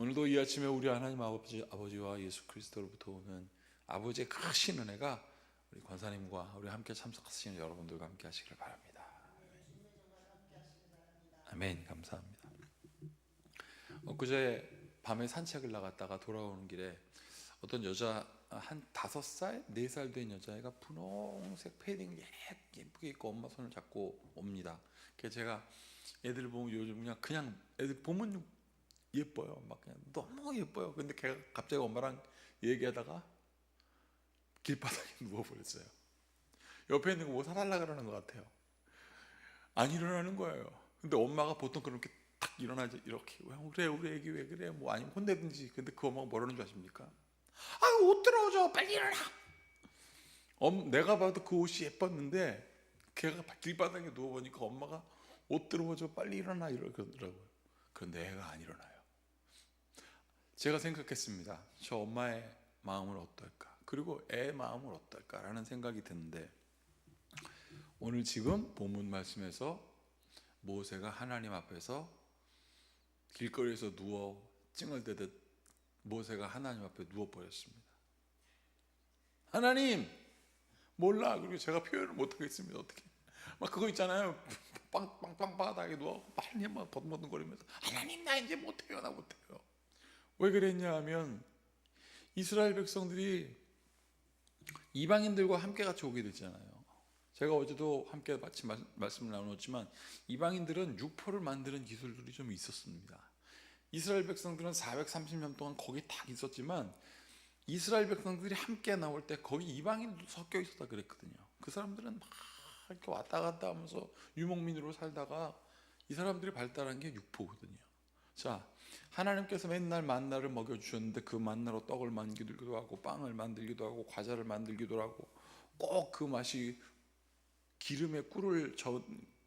오늘도 이 아침에 우리 하나님 아버지, 아버지와 예수 그리스도로부터 오는 아버지의 크신 은혜가 우리 권사님과 우리 함께 참석하시는 여러분들과 함께 하시길 바랍니다. 아멘. 감사합니다. 엊그제 밤에 산책을 나갔다가 돌아오는 길에 어떤 여자 한 다섯 살, 네 살 된 여자애가 분홍색 패딩 예쁘게 입고 엄마 손을 잡고 옵니다. 제가 애들 보면 요즘 그냥 그냥 애들 보면 예뻐요. 막 그냥 너무 예뻐요. 근데 걔가 갑자기 엄마랑 얘기하다가 길바닥에 누워버렸어요. 옆에 있는 거뭐 사달라 그러는 것 같아요. 안 일어나는 거예요. 근데 엄마가 보통 그렇게 탁 일어나지 이렇게 왜 그래 우리 애기 왜 그래 뭐 아니면 혼내든지 근데 그 엄마가 뭐라는 줄 아십니까? 아유 옷 들어오죠 빨리 일어나. 엄 내가 봐도 그 옷이 예뻤는데 걔가 길바닥에 누워 보니까 엄마가 옷 들어오죠 빨리 일어나 이러더라고요. 그런데 애가 안 일어나요. 제가 생각했습니다. 저 엄마의 마음은 어떨까? 그리고 애 마음은 어떨까라는 생각이 드는데 오늘 지금 본문 말씀에서 모세가 하나님 앞에서 길거리에서 누워 찡얼대듯 모세가 하나님 앞에 누워 버렸습니다. 하나님 몰라 그리고 제가 표현을 못 하겠습니다. 어떻게? 막 그거 있잖아요. 빵빵빵 바닥에 누워 빨리 막 버둥버둥거리면서 하나님 나 이제 못해요 나 못해요. 왜 그랬냐 하면 이스라엘 백성들이 이방인들과 함께 같이 오게 되잖아요. 제가 어제도 함께 마치 말- 말씀을 나눴지만 이방인들은 육포를 만드는 기술들이 좀 있었습니다. 이스라엘 백성들은 430년 동안 거기 딱 있었지만 이스라엘 백성들이 함께 나올 때 거기 이방인도 섞여 있었다 그랬거든요. 그 사람들은 막 이렇게 왔다 갔다 하면서 유목민으로 살다가 이 사람들이 발달한 게 육포거든요. 자, 하나님께서 맨날 만나를 먹여 주셨는데 그 만나로 떡을 만들기도 하고 빵을 만들기도 하고 과자를 만들기도 하고 꼭 그 맛이 기름에 꿀을 저은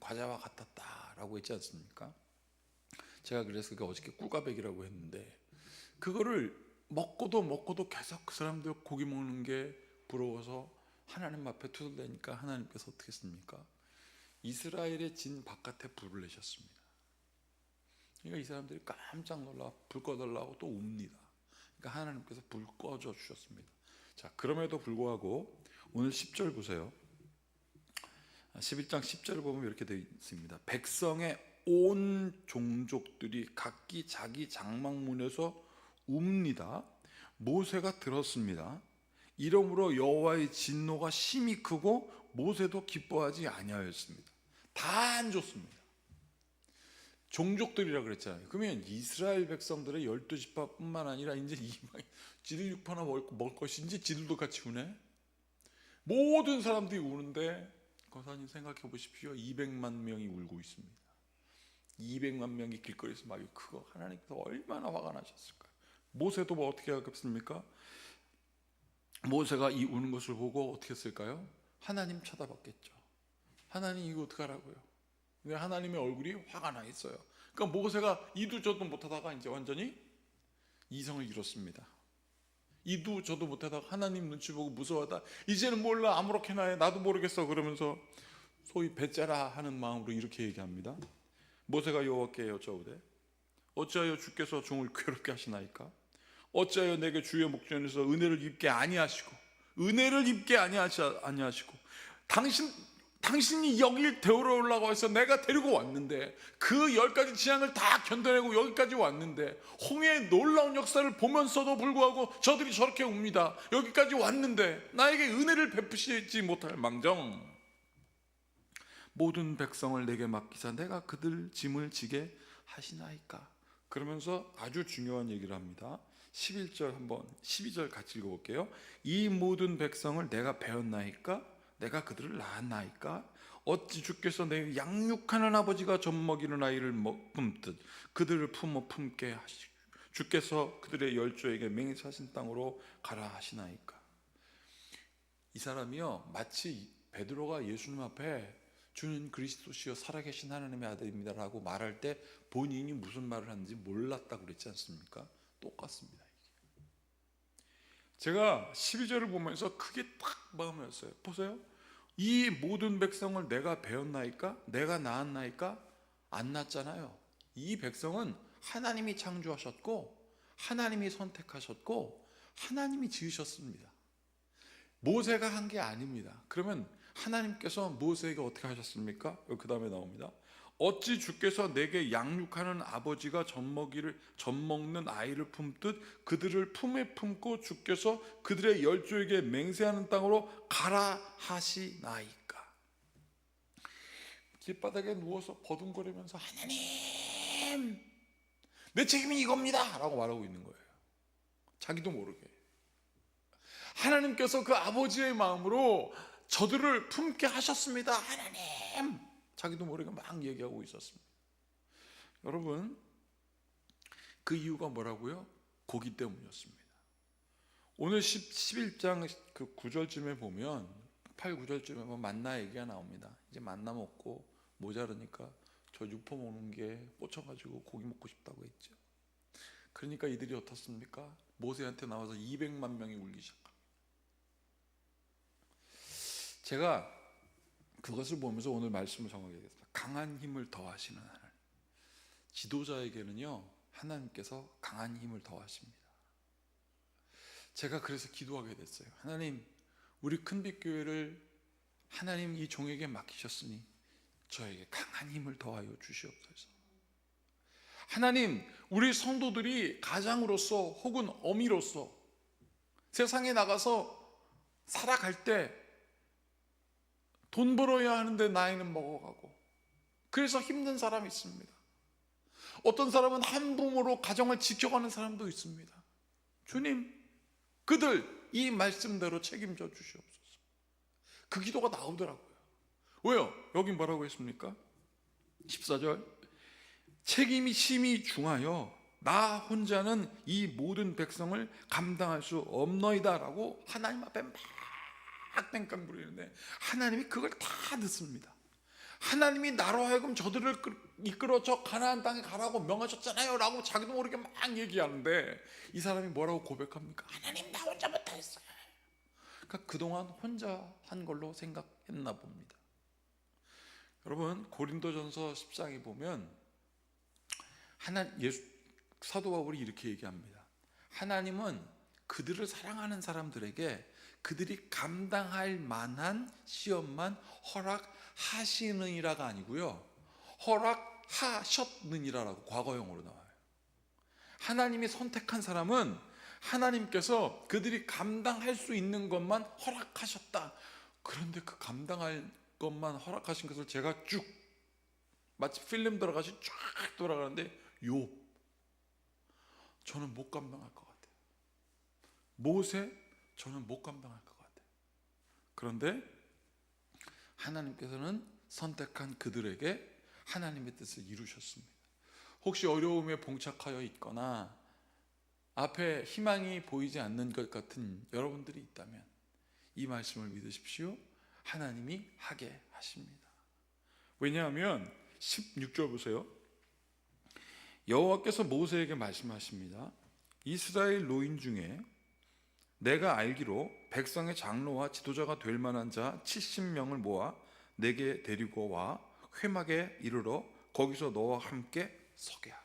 과자와 같았다라고 했지 않습니까? 제가 그래서 그 어저께 꿀과백이라고 했는데 그거를 먹고도 먹고도 계속 그 사람들 고기 먹는 게 부러워서 하나님 앞에 투덜대니까 하나님께서 어떻게 했습니까? 이스라엘의 진 바깥에 불을 내셨습니다. 그러니까 이 사람들이 깜짝 놀라 불 꺼달라고 또 웁니다. 그러니까 하나님께서 불 꺼줘 주셨습니다. 자, 그럼에도 불구하고 오늘 10절 보세요. 11장 10절을 보면 이렇게 되어 있습니다. 백성의 온 종족들이 각기 자기 장막문에서 웁니다. 모세가 들었습니다. 이러므로 여호와의 진노가 심히 크고 모세도 기뻐하지 아니하였습니다. 다 안 좋습니다. 종족들이라 그랬잖아요. 그러면 이스라엘 백성들의 열두 지파뿐만 아니라 이제 이방 지들 육파나 먹을, 것인지 지들도 같이 우네. 모든 사람들이 우는데 거사님 생각해 보십시오. 200만 명이 울고 있습니다. 200만 명이 길거리에서 막 크고 하나님께서 얼마나 화가 나셨을까요? 모세도 뭐 어떻게 하겠습니까? 모세가 이 우는 것을 보고 어떻게 했을까요? 하나님 쳐다봤겠죠. 하나님 이거 어떡하라고요? 근데 하나님의 얼굴이 화가 나 있어요. 그러니까 모세가 이도 저도 못하다가 이제 완전히 이성을 잃었습니다. 이도 저도 못하다가 하나님 눈치 보고 무서워하다. 이제는 몰라 아무렇게나 해 나도 모르겠어 그러면서 소위 배째라 하는 마음으로 이렇게 얘기합니다. 모세가 여호와께 여쭤오되 어찌하여 주께서 종을 괴롭게 하시나이까? 어찌하여 내게 주의 목전에서 은혜를 입게 아니하시고 은혜를 입게 아니하시, 아니하시고 당신 당신이 여길 데려오려고 해서 내가 데리고 왔는데 그 열 가지 재앙을 다 견뎌내고 여기까지 왔는데 홍해의 놀라운 역사를 보면서도 불구하고 저들이 저렇게 옵니다. 여기까지 왔는데 나에게 은혜를 베푸시지 못할 망정 모든 백성을 내게 맡기사 내가 그들 짐을 지게 하시나이까 그러면서 아주 중요한 얘기를 합니다. 11절 한번 12절 같이 읽어볼게요. 이 모든 백성을 내가 배웠나이까 내가 그들을 낳았나이까 어찌 주께서 내 양육하는 아버지가 젖 먹이는 아이를 먹- 품듯 그들을 품어 품게 하시고 주께서 그들의 열조에게 맹세하신 땅으로 가라 하시나이까 이 사람이요 마치 베드로가 예수님 앞에 주는 그리스도시여 살아계신 하나님의 아들입니다라고 말할 때 본인이 무슨 말을 하는지 몰랐다고 그랬지 않습니까? 똑같습니다. 제가 12절을 보면서 크게 딱 마음을 였어요. 보세요. 이 모든 백성을 내가 배웠나이까? 내가 낳았나이까? 안 낳았잖아요. 이 백성은 하나님이 창조하셨고 하나님이 선택하셨고 하나님이 지으셨습니다. 모세가 한 게 아닙니다. 그러면 하나님께서 모세에게 어떻게 하셨습니까? 그 다음에 나옵니다. 어찌 주께서 내게 양육하는 아버지가 젖먹이를 젖먹는 아이를 품듯 그들을 품에 품고 주께서 그들의 열조에게 맹세하는 땅으로 가라 하시나이까. 길바닥에 누워서 버둥거리면서 하나님 내 책임이 이겁니다라고 말하고 있는 거예요. 자기도 모르게. 하나님께서 그 아버지의 마음으로 저들을 품게 하셨습니다. 하나님. 자기도 모르게 막 얘기하고 있었습니다. 여러분, 그 이유가 뭐라고요? 고기 때문이었습니다. 오늘 10, 11장 그 9절쯤에 보면 8, 9절쯤에 보면 만나 얘기가 나옵니다. 이제 만나 먹고 모자르니까 저 육포 먹는 게 꽂혀가지고 고기 먹고 싶다고 했죠. 그러니까 이들이 어떻습니까? 모세한테 나와서 200만 명이 울기 시작합니다. 제가 그것을 보면서 오늘 말씀을 정하게 됐습니다. 강한 힘을 더하시는 하나님. 지도자에게는요, 하나님께서 강한 힘을 더하십니다. 제가 그래서 기도하게 됐어요. 하나님, 우리 큰빛교회를 하나님 이 종에게 맡기셨으니 저에게 강한 힘을 더하여 주시옵소서. 하나님, 우리 성도들이 가장으로서 혹은 어미로서 세상에 나가서 살아갈 때 돈 벌어야 하는데 나이는 먹어가고 그래서 힘든 사람이 있습니다. 어떤 사람은 한 부모로 가정을 지켜가는 사람도 있습니다. 주님, 그들 이 말씀대로 책임져 주시옵소서. 그 기도가 나오더라고요. 왜요? 여기 뭐라고 했습니까? 14절. 책임이 심히 중하여 나 혼자는 이 모든 백성을 감당할 수 없너이다라고 하나님 앞에 막 땡깡 부리는데 하나님이 그걸 다 듣습니다. 하나님이 나로 하여금 저들을 이끌어 저 가나안 땅에 가라고 명하셨잖아요 라고 자기도 모르게 막 얘기하는데 이 사람이 뭐라고 고백합니까? 하나님 나 혼자 못하겠어요. 그러니까 그동안 혼자 한 걸로 생각했나 봅니다. 여러분 고린도전서 10장에 보면 하나 예수 사도 바울이 이렇게 얘기합니다. 하나님은 그들을 사랑하는 사람들에게 그들이 감당할 만한 시험만 허락하시느니라가 아니고요. 허락하셨느니라라고 과거형으로 나와요. 하나님이 선택한 사람은 하나님께서 그들이 감당할 수 있는 것만 허락하셨다. 그런데 그 감당할 것만 허락하신 것을 제가 쭉 마치 필름 들어가시 쫙 돌아가는데 요 저는 못 감당할 것 같아요. 모세 저는 못 감당할 것 같아요. 그런데 하나님께서는 선택한 그들에게 하나님의 뜻을 이루셨습니다. 혹시 어려움에 봉착하여 있거나 앞에 희망이 보이지 않는 것 같은 여러분들이 있다면 이 말씀을 믿으십시오. 하나님이 하게 하십니다. 왜냐하면 16절 보세요. 여호와께서 모세에게 말씀하십니다. 이스라엘 노인 중에 내가 알기로 백성의 장로와 지도자가 될 만한 자 70명을 모아 내게 데리고 와 회막에 이르러 거기서 너와 함께 서게 하라.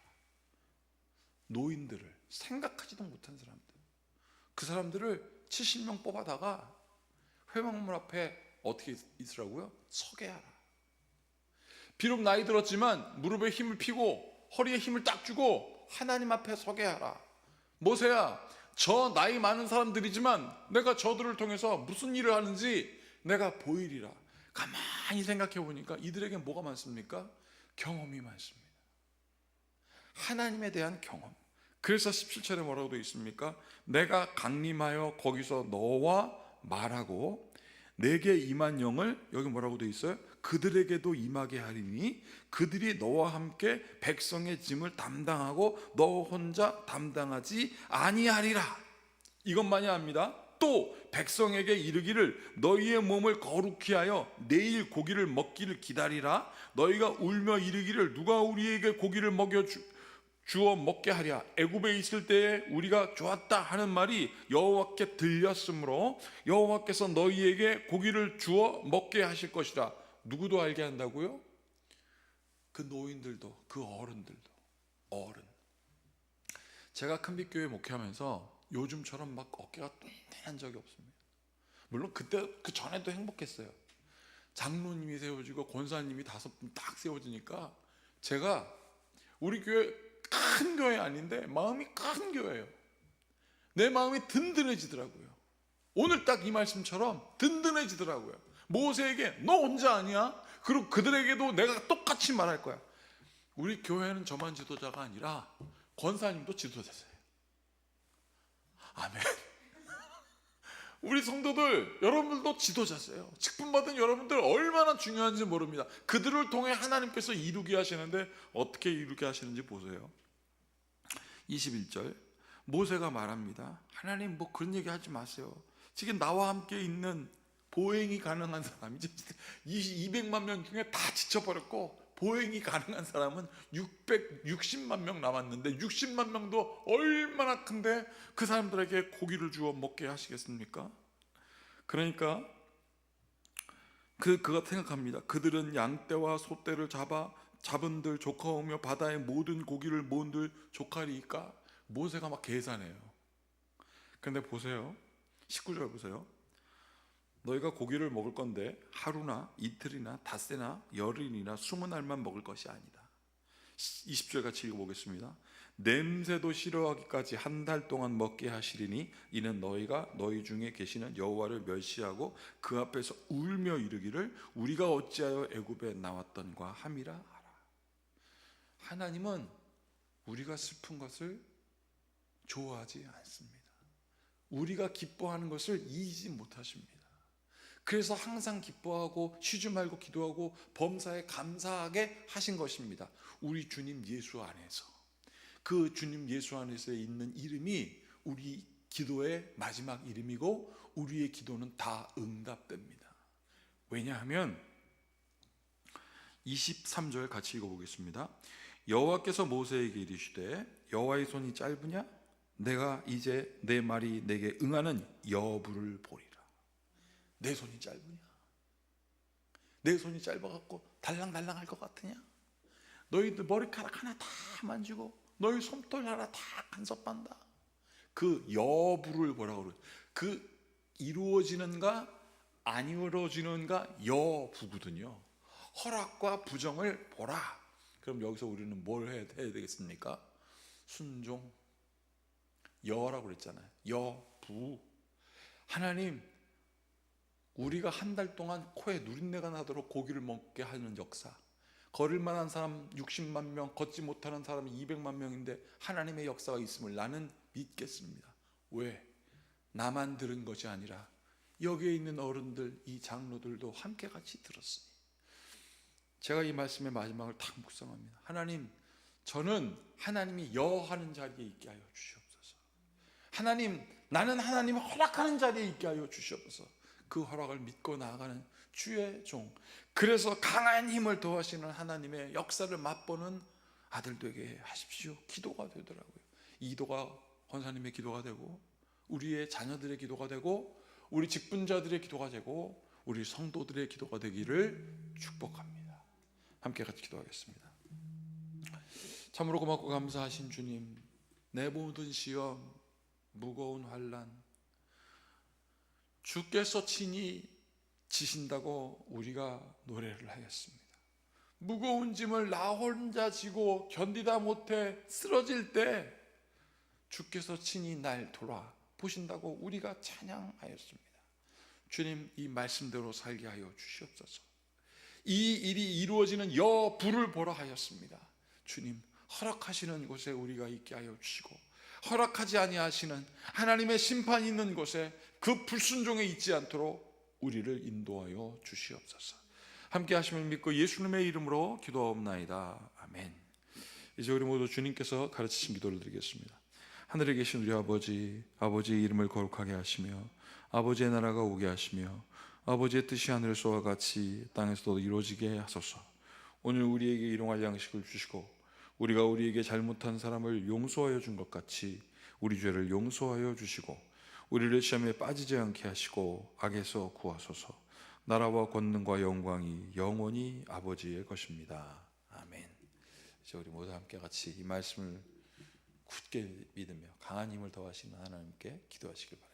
노인들을 생각하지도 못한 사람들. 그 사람들을 70명 뽑아다가 회막문 앞에 어떻게 있으라고요? 서게 하라. 비록 나이 들었지만 무릎에 힘을 피고 허리에 힘을 딱 주고 하나님 앞에 서게 하라. 모세야, 저 나이 많은 사람들이지만 내가 저들을 통해서 무슨 일을 하는지 내가 보이리라. 가만히 생각해 보니까 이들에게 뭐가 많습니까? 경험이 많습니다. 하나님에 대한 경험. 그래서 17절에 뭐라고 되어 있습니까? 내가 강림하여 거기서 너와 말하고 내게 임한 영을 여기 뭐라고 되어 있어요? 그들에게도 임하게 하리니 그들이 너와 함께 백성의 짐을 담당하고 너 혼자 담당하지 아니하리라. 이것만이 압니다. 또 백성에게 이르기를 너희의 몸을 거룩히 하여 내일 고기를 먹기를 기다리라. 너희가 울며 이르기를 누가 우리에게 고기를 먹여 주, 주어 먹게 하랴. 애굽에 있을 때에 우리가 좋았다 하는 말이 여호와께 들렸으므로 여호와께서 너희에게 고기를 주어 먹게 하실 것이라. 누구도 알게 한다고요? 그 노인들도 그 어른들도 어른. 제가 큰빛교회 목회하면서 요즘처럼 막 어깨가 뚱뚱한 적이 없습니다. 물론 그때 그 전에도 행복했어요. 장로님이 세워지고 권사님이 다섯 분 딱 세워지니까 제가 우리 교회 큰 교회 아닌데 마음이 큰 교회예요. 내 마음이 든든해지더라고요. 오늘 딱 이 말씀처럼 든든해지더라고요. 모세에게 너 혼자 아니야? 그리고 그들에게도 내가 똑같이 말할 거야. 우리 교회는 저만 지도자가 아니라 권사님도 지도자세요. 아멘. 우리 성도들 여러분들도 지도자세요. 직분 받은 여러분들 얼마나 중요한지 모릅니다. 그들을 통해 하나님께서 이루게 하시는데 어떻게 이루게 하시는지 보세요. 21절 모세가 말합니다. 하나님 뭐 그런 얘기 하지 마세요. 지금 나와 함께 있는 보행이 가능한 사람 이제 200만 명 중에 다 지쳐버렸고 보행이 가능한 사람은 660만 명 남았는데 60만 명도 얼마나 큰데 그 사람들에게 고기를 주어 먹게 하시겠습니까? 그러니까 그 그가 생각합니다. 그들은 양떼와 소떼를 잡아 잡은들 조카오며 바다의 모든 고기를 모은들 조카리니까 모세가 막 계산해요. 근데 보세요. 19절 보세요. 너희가 고기를 먹을 건데 하루나 이틀이나 닷새나 열흘이나 스무 날만 먹을 것이 아니다. 20절 같이 읽어보겠습니다. 냄새도 싫어하기까지 한 달 동안 먹게 하시리니 이는 너희가 너희 중에 계시는 여호와를 멸시하고 그 앞에서 울며 이르기를 우리가 어찌하여 애굽에 나왔던가 함이라 하라. 하나님은 우리가 슬픈 것을 좋아하지 않습니다. 우리가 기뻐하는 것을 이기지 못하십니다. 그래서 항상 기뻐하고 쉬지 말고 기도하고 범사에 감사하게 하신 것입니다. 우리 주님 예수 안에서 그 주님 예수 안에서 있는 이름이 우리 기도의 마지막 이름이고 우리의 기도는 다 응답됩니다. 왜냐하면 23절 같이 읽어보겠습니다. 여호와께서 모세에게 이르시되 여호와의 손이 짧으냐? 내가 이제 내 말이 내게 응하는 여부를 보리라. 내 손이 짧으냐? 내 손이 짧아갖고 달랑달랑 할 것 같으냐? 너희들 머리카락 하나 다 만지고 너희 솜털 하나 다 간섭한다. 그 여부를 뭐라고 그래요? 그 이루어지는가 안 이루어지는가 여부거든요. 허락과 부정을 보라. 그럼 여기서 우리는 뭘 해야, 해야 되겠습니까? 순종. 여라고 그랬잖아요. 여부. 하나님 우리가 한 달 동안 코에 누린내가 나도록 고기를 먹게 하는 역사. 걸을 만한 사람 60만 명, 걷지 못하는 사람이 200만 명인데 하나님의 역사가 있음을 나는 믿겠습니다. 왜? 나만 들은 것이 아니라 여기에 있는 어른들, 이 장로들도 함께 같이 들었으니. 제가 이 말씀의 마지막을 딱 묵상합니다. 하나님, 저는 하나님이 여하는 자리에 있게 하여 주시옵소서. 하나님, 나는 하나님이 허락하는 자리에 있게 하여 주시옵소서. 그 허락을 믿고 나아가는 주의 종. 그래서 강한 힘을 더하시는 하나님의 역사를 맛보는 아들 되게 하십시오. 기도가 되더라고요. 이도가 권사님의 기도가 되고 우리의 자녀들의 기도가 되고 우리 직분자들의 기도가 되고 우리 성도들의 기도가 되기를 축복합니다. 함께 같이 기도하겠습니다. 참으로 고맙고 감사하신 주님, 내 모든 시험, 무거운 환란, 주께서 친히 지신다고 우리가 노래를 하였습니다. 무거운 짐을 나 혼자 지고 견디다 못해 쓰러질 때 주께서 친히 날 돌아 보신다고 우리가 찬양하였습니다. 주님 이 말씀대로 살게 하여 주시옵소서. 이 일이 이루어지는 여부를 보라 하였습니다. 주님 허락하시는 곳에 우리가 있게 하여 주시고 허락하지 아니하시는 하나님의 심판이 있는 곳에 그 불순종에 있지 않도록 우리를 인도하여 주시옵소서. 함께 하심을 믿고 예수님의 이름으로 기도하옵나이다. 아멘. 이제 우리 모두 주님께서 가르치신 기도를 드리겠습니다. 하늘에 계신 우리 아버지, 아버지의 이름을 거룩하게 하시며 아버지의 나라가 오게 하시며 아버지의 뜻이 하늘에서와 같이 땅에서도 이루어지게 하소서. 오늘 우리에게 일용할 양식을 주시고 우리가 우리에게 잘못한 사람을 용서하여 준 것 같이 우리 죄를 용서하여 주시고 우리를 시험에 빠지지 않게 하시고 악에서 구하소서. 나라와 권능과 영광이 영원히 아버지의 것입니다. 아멘. 이제 우리 모두 함께 같이 이 말씀을 굳게 믿으며 강한 힘을 더하시는 하나님께 기도하시길 바라겠습니다.